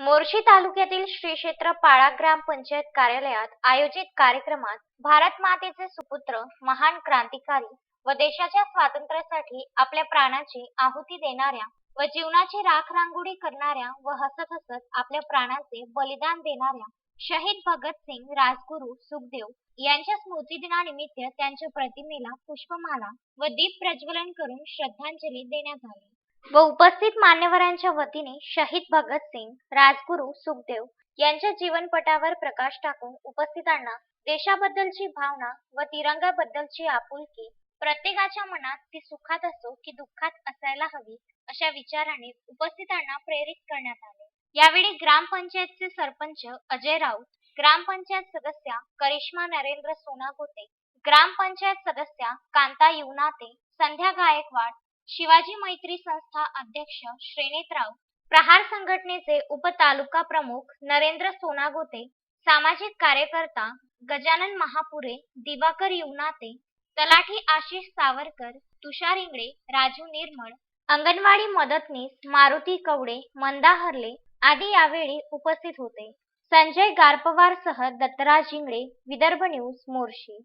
मोर्शी तालुक्यातील श्री क्षेत्र पाळा ग्रामपंचायत कार्यालयात आयोजित कार्यक्रमात भारत मातेचे सुपुत्र महान क्रांतिकारी व देशाच्या स्वातंत्र्यासाठी आपल्या प्राणाची आहुती देणाऱ्या व जीवनाची राख रांगोळी करणाऱ्या व हसत हसत आपल्या प्राणाचे बलिदान देणाऱ्या शहीद भगतसिंग राजगुरू सुखदेव यांच्या स्मृतिदिनानिमित्त त्यांच्या प्रतिमेला पुष्पमाला व दीप प्रज्वलन करून श्रद्धांजली देण्यात आली. व उपस्थित मान्यवरांच्या वतीने शहीद भगतसिंग राजगुरू सुखदेव यांच्या जीवनपटावर प्रकाश टाकून उपस्थितांना देशाबद्दलची भावना व तिरंगाबद्दलची आपुलकी प्रत्येकाच्या मनात ती सुखात असो की दुःखात असायला हवी अशा विचाराने उपस्थितांना प्रेरित करण्यात आले. यावेळी ग्रामपंचायतचे सरपंच अजय राऊत ग्रामपंचायत सदस्या करिश्मा नरेंद्र सोनागोते ग्रामपंचायत सदस्या कांता युवनाते संध्या गायकवाड शिवाजी मैत्री संस्था अध्यक्ष श्रेणीत राऊत प्रहार संघटनेचे उपतालुका प्रमुख नरेंद्र सोनागोते सामाजिक कार्यकर्ता गजानन महापुरे दिवाकर युवनाते तलाठी आशिष सावरकर तुषार इंगळे राजू निर्मळ अंगणवाडी मदतनीस मारुती कवडे मंदा हरले आदी यावेळी उपस्थित होते. संजय गारपवारसह दत्तराज इंगळे विदर्भ न्यूज मोर्शी.